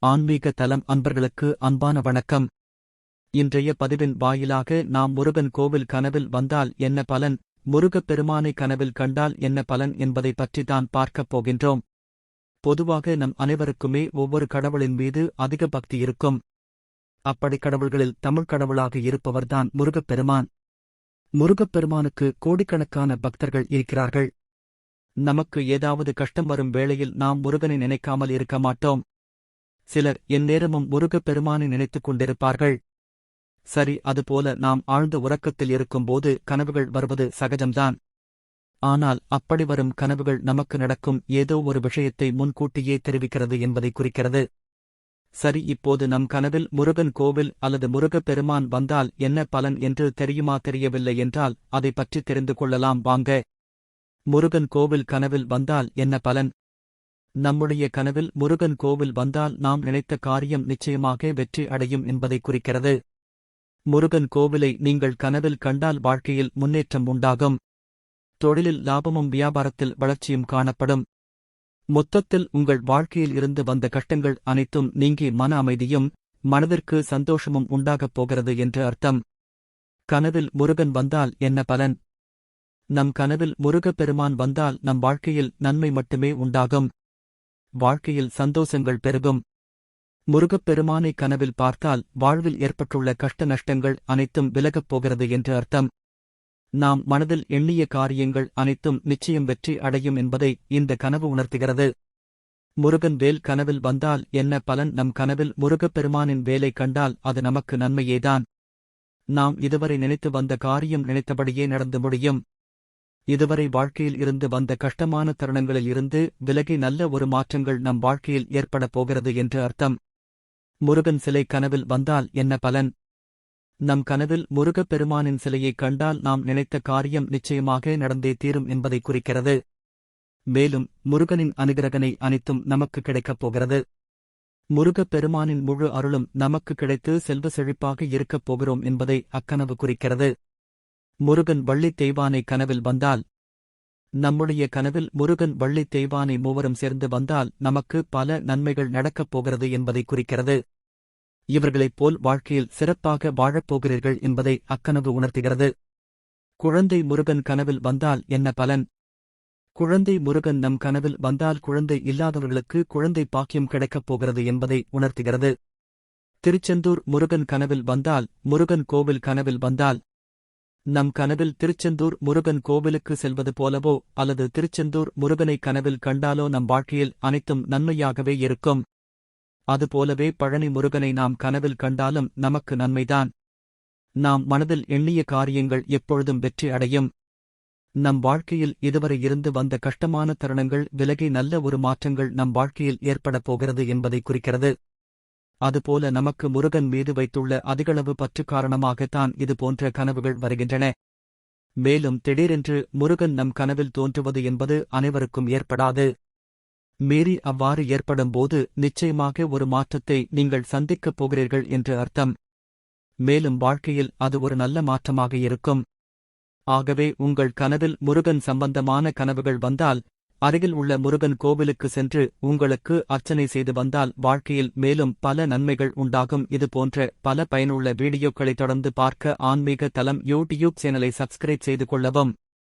ஆன்மீக தலம் அன்பர்களுக்கு அன்பான வணக்கம். இன்றைய பதிவின் வாயிலாக நாம் முருகன் கோவில் கனவில் வந்தால் என்ன பலன் முருகப் பெருமானை கனவில் கண்டால் என்ன பலன் என்பதை பற்றி தான் பார்க்கப் போகின்றோம். பொதுவாக நம் அனைவருக்குமே ஒவ்வொரு கடவுளின் மீது அதிக பக்தி இருக்கும். அப்படி கடவுள்களில் தமிழ் கடவுளாக இருப்பவர்தான் முருகப் பெருமான். முருகப் பெருமானுக்கு கோடிக்கணக்கான பக்தர்கள் இருக்கிறார்கள். நமக்கு ஏதாவது கஷ்டம் வரும் வேளையில் நாம் முருகனை நினைக்காமல் இருக்க மாட்டோம். சிலர் எந்நேரமும் முருகப் பெருமானை நினைத்துக் கொண்டிருப்பார்கள். சரி அதுபோல நாம் ஆழ்ந்த உறக்கத்தில் இருக்கும்போது கனவுகள் வருவது சகஜம்தான். ஆனால் அப்படி வரும் கனவுகள் நமக்கு நடக்கும் ஏதோ ஒரு விஷயத்தை முன்கூட்டியே தெரிவிக்கிறது என்பதை குறிக்கிறது. சரி இப்போது நம் கனவில் முருகன் கோவில் அல்லது முருகப் பெருமான் வந்தால் என்ன பலன் என்று தெரியுமா தெரியவில்லை என்றால் அதை பற்றி தெரிந்து கொள்ளலாம். வாங்க. முருகன் கோவில் கனவில் வந்தால் என்ன பலன்? நம்முடைய கனவில் முருகன் கோவில் வந்தால் நாம் நினைத்த காரியம் நிச்சயமாக வெற்றி அடையும் என்பதை குறிக்கிறது. முருகன் கோவிலை நீங்கள் கனவில் கண்டால் வாழ்க்கையில் முன்னேற்றம் உண்டாகும். தொழிலில் லாபமும் வியாபாரத்தில் வளர்ச்சியும் காணப்படும். மொத்தத்தில் உங்கள் வாழ்க்கையில் இருந்து வந்த கஷ்டங்கள் அனைத்தும் நீங்கி மன அமைதியும் மனதிற்கு சந்தோஷமும் உண்டாகப் போகிறது என்று அர்த்தம். கனவில் முருகன் வந்தால் என்ன பலன்? நம் கனவில் முருகப் பெருமான் வந்தால் நம் வாழ்க்கையில் நன்மை மட்டுமே உண்டாகும். வாழ்க்கையில் சந்தோஷங்கள் பெருகும். முருகப்பெருமானை கனவில் பார்த்தால் வாழ்வில் ஏற்பட்டுள்ள கஷ்ட நஷ்டங்கள் அனைத்தும் விலகப் போகிறது என்று அர்த்தம். நாம் மனதில் எண்ணிய காரியங்கள் அனைத்தும் நிச்சயம் வெற்றி அடையும் என்பதை இந்த கனவு உணர்த்துகிறது. முருகன் வேல் கனவில் வந்தால் என்ன பலன்? நம் கனவில் முருகப் பெருமானின் வேலை கண்டால் அது நமக்கு நன்மையேதான். நாம் இதுவரை நினைத்து வந்த காரியம் நினைத்தபடியே நடந்து முடியும். இதுவரை வாழ்க்கையில் இருந்து வந்த கஷ்டமான தருணங்களில் இருந்து விலகி நல்ல ஒரு மாற்றங்கள் நம் வாழ்க்கையில் ஏற்படப் போகிறது என்று அர்த்தம். முருகன் சிலை கனவில் வந்தால் என்ன பலன்? நம் கனவில் முருகப் பெருமானின் சிலையைக் கண்டால் நாம் நினைத்த காரியம் நிச்சயமாக நடந்தே தீரும் என்பதை குறிக்கிறது. மேலும் முருகனின் அனுகிரகனை அனைத்தும் நமக்கு கிடைக்கப் போகிறது. முருகப் பெருமானின் முழு அருளும் நமக்கு கிடைத்து செல்வ செழிப்பாக இருக்கப் போகிறோம் என்பதை அக்கனவு குறிக்கிறது. முருகன் வள்ளித் தெய்வானை கனவில் வந்தால் நம்முடைய கனவில் முருகன் வள்ளித் தெய்வானை மூவரும் சேர்ந்து வந்தால் நமக்கு பல நன்மைகள் நடக்கப் போகிறது என்பதை குறிக்கிறது. இவர்களைப் போல் வாழ்க்கையில் சிறப்பாக வாழப்போகிறீர்கள் என்பதை அக்கனவு உணர்த்துகிறது. குழந்தை முருகன் கனவில் வந்தால் என்ன பலன்? குழந்தை முருகன் நம் கனவில் வந்தால் குழந்தை இல்லாதவர்களுக்கு குழந்தை பாக்கியம் கிடைக்கப் போகிறது என்பதை உணர்த்துகிறது. திருச்செந்தூர் முருகன் கனவில் வந்தால் முருகன் கோவில் கனவில் வந்தால் நம் கனவில் திருச்செந்தூர் முருகன் கோவிலுக்கு செல்வது போலவோ அல்லது திருச்செந்தூர் முருகனை கனவில் கண்டாலோ நம் வாழ்க்கையில் அனைத்தும் நன்மையாகவே இருக்கும். அதுபோலவே பழனி முருகனை நாம் கனவில் கண்டாலும் நமக்கு நன்மைதான். நாம் மனதில் எண்ணிய காரியங்கள் எப்பொழுதும் வெற்றி அடையும். நம் வாழ்க்கையில் இதுவரை இருந்து வந்த கஷ்டமான தருணங்கள் விலகி நல்ல ஒரு மாற்றங்கள் நம் வாழ்க்கையில் ஏற்படப் போகிறது என்பதை குறிக்கிறது. அதுபோல நமக்கு முருகன் மீது வைத்துள்ள அதிகளவு பற்று காரணமாகத்தான் இது போன்ற கனவுகள் வருகின்றன. மேலும் திடீரென்று முருகன் நம் கனவில் தோன்றுவது என்பது அனைவருக்கும் ஏற்படாது. மீறி அவ்வாறு ஏற்படும்போது நிச்சயமாக ஒரு மாற்றத்தை நீங்கள் சந்திக்கப் போகிறீர்கள் என்று அர்த்தம். மேலும் வாழ்க்கையில் அது ஒரு நல்ல மாற்றமாக இருக்கும். ஆகவே உங்கள் கனவில் முருகன் சம்பந்தமான கனவுகள் வந்தால் அருகில் உள்ள முருகன் கோவிலுக்கு சென்று உங்களுக்கு அர்ச்சனை செய்து வந்தால் வாழ்க்கையில் மேலும் பல நன்மைகள் உண்டாகும். இது போன்ற பல பயனுள்ள வீடியோக்களை தொடர்ந்து பார்க்க ஆன்மீக தளம் யூடியூப் சேனலை சப்ஸ்கிரைப் செய்து கொள்ளவும்.